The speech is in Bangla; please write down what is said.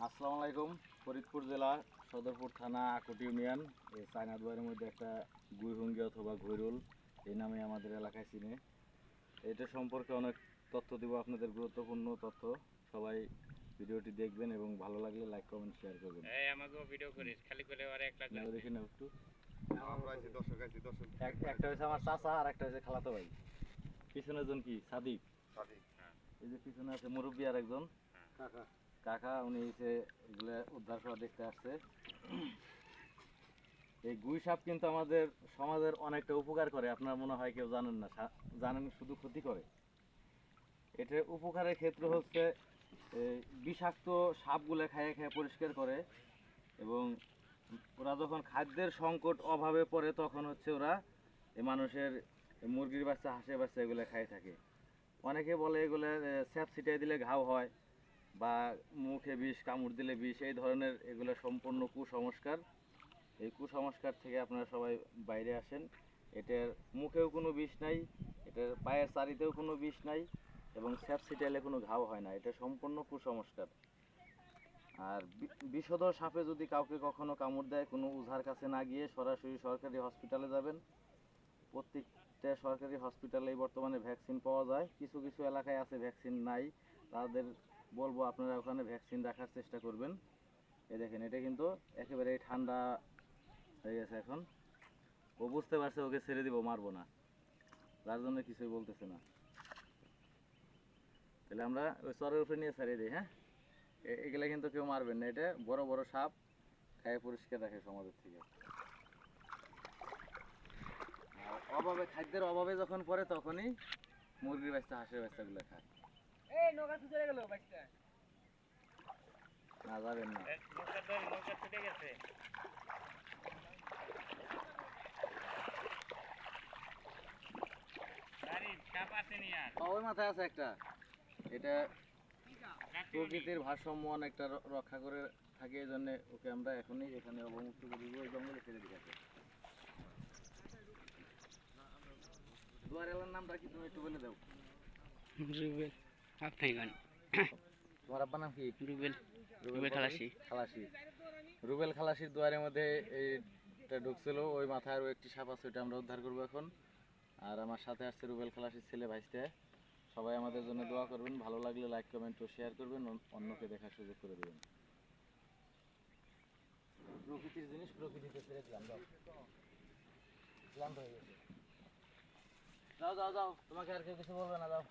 আসসালামু আলাইকুম। ফরিদপুর জেলা সদরপুর থানা আকুটি ইউনিয়ন। এই চায়নাদুয়ারের মধ্যে একটা গুইহুঙ্গি অথবা ঘৈরুল এই নামে আমাদের এলাকায় চিনে। এটা সম্পর্কে অনেক তথ্য দিব আপনাদের গুরুত্বপূর্ণ তথ্য। সবাই ভিডিওটি দেখবেন এবং ভালো লাগলে লাইক কমেন্ট শেয়ার করবেন। এই আমাকেও ভিডিও করিস খালি করে আর এক লাখ দেখি নাও একটু। আমরা আছি দর্শক আছি দর্শক এক- একটা হচ্ছে আমার চাচা আর একটা হচ্ছে খালাতো ভাই। পিছনে জন কি? সাদিক? সাদিক। এই যে পিছনে আছে মুরব্বী আর একজন। কাকা কাকা উনি এসে এগুলো উদ্ধার করা দেখতে আসছে। এই গুই সাপ কিন্তু আমাদের সমাজের অনেকটা উপকার করে, আপনার মনে হয় কেউ জানেন না? জানেন শুধু ক্ষতি করে? এটার উপকারের ক্ষেত্র হচ্ছে বিষাক্ত সাপগুলো খাইয়ে খেয়ে পরিষ্কার করে এবং ওরা যখন খাদ্যের সংকট অভাবে পড়ে, তখন হচ্ছে ওরা মানুষের মুরগির বাচ্চা, হাঁসের বাচ্চা এগুলো খাই থাকে। অনেকে বলে এগুলো স্যাপ ছিটাই দিলে ঘাও হয়। বা মুখে বিষ, কামড় দিলে বিষ, এই ধরনের এগুলো সম্পূর্ণ কুসংস্কার। এই কুসংস্কার থেকে আপনারা সবাই বাইরে আসেন। এটার মুখেও কোনো বিষ নাই, এটার পায়ের চারিতেও কোনো বিষ নাই এবং স্যাপ ছিটাইলে কোনো ঘাও হয় না। এটা সম্পূর্ণ কুসংস্কার। আর বিষধর সাপে যদি কাউকে কখনো কামড় দেয়, কোনো উঝার কাছে না গিয়ে সরাসরি সরকারি হসপিটালে যাবেন। প্রত্যেকটা সরকারি হসপিটালেই বর্তমানে ভ্যাকসিন পাওয়া যায়। কিছু কিছু এলাকায় আছে ভ্যাকসিন নাই। তাদের বলব আপনারা ওখানে ভ্যাকসিন রাখার চেষ্টা করবেন। এই দেখেন, এটা কিন্তু একেবারে ঠান্ডা হয়ে গেছে এখন। ও বুঝতে পারছে, ওকে ছেড়ে দিব, মারবো না। তার জন্য কিছুই বলতেছে না। তাহলে আমরা ওই চরের উপরে নিয়ে ছাড়িয়ে দিই হ্যাঁ? এ- এগুলা কিন্তু কেউ মারবেন না। এটা বড় বড় সাপ খায় পরিষ্কার রাখে সমাজের থেকে। অভাবে, খাদ্যের অভাবে যখন পড়ে তখনই মুরগির বাচ্চা, হাঁসের বাচ্চাগুলো খায়। এই নৌকা ছুটে গেল বাইকটা না যাবেন না। নৌকা ধর নৌকা ছুটে গেছে। গাড়ি চাপ আসেনি আর? ও, ওই মাথায় আছে একটা। এটা প্রকৃতির ভারসাম্য অনেকটা রক্ষা করে থাকে এই জন্য ওকে আমরা এখনই এখানে অবমুক্ত করে দিব ওই জঙ্গলে ছেড়ে দিই আছে দুয়ার এলার নামটা কি তুমি একটু বলে দাও। রুবেল। আপনি তোমার আব্বার নাম কি? রুবেল রুবেল খালাসি। খালাসি। রুবেল খালাসির দুয়ারের মধ্যে এইটা ঢুকছিল ওই মাথায় আরও একটি সাপ আছে ওইটা আমরা উদ্ধার করব এখন। আর আমার সাথে আসছে রুবেল খালাসির ছেলে ভাইসতে। সবাই আমাদের জন্য দোয়া করবেন ভালো লাগলে লাইক কমেন্ট ও শেয়ার করবেন অন্যকে দেখার সুযোগ করে দেবেন। প্রকৃতির জিনিস প্রকৃতিতে ছেড়ে দিলাম যাও ক্লান্ত হয়ে গেছে। যাও যাও যাও তোমাকে আর কেউ কিছু বলবে না যাও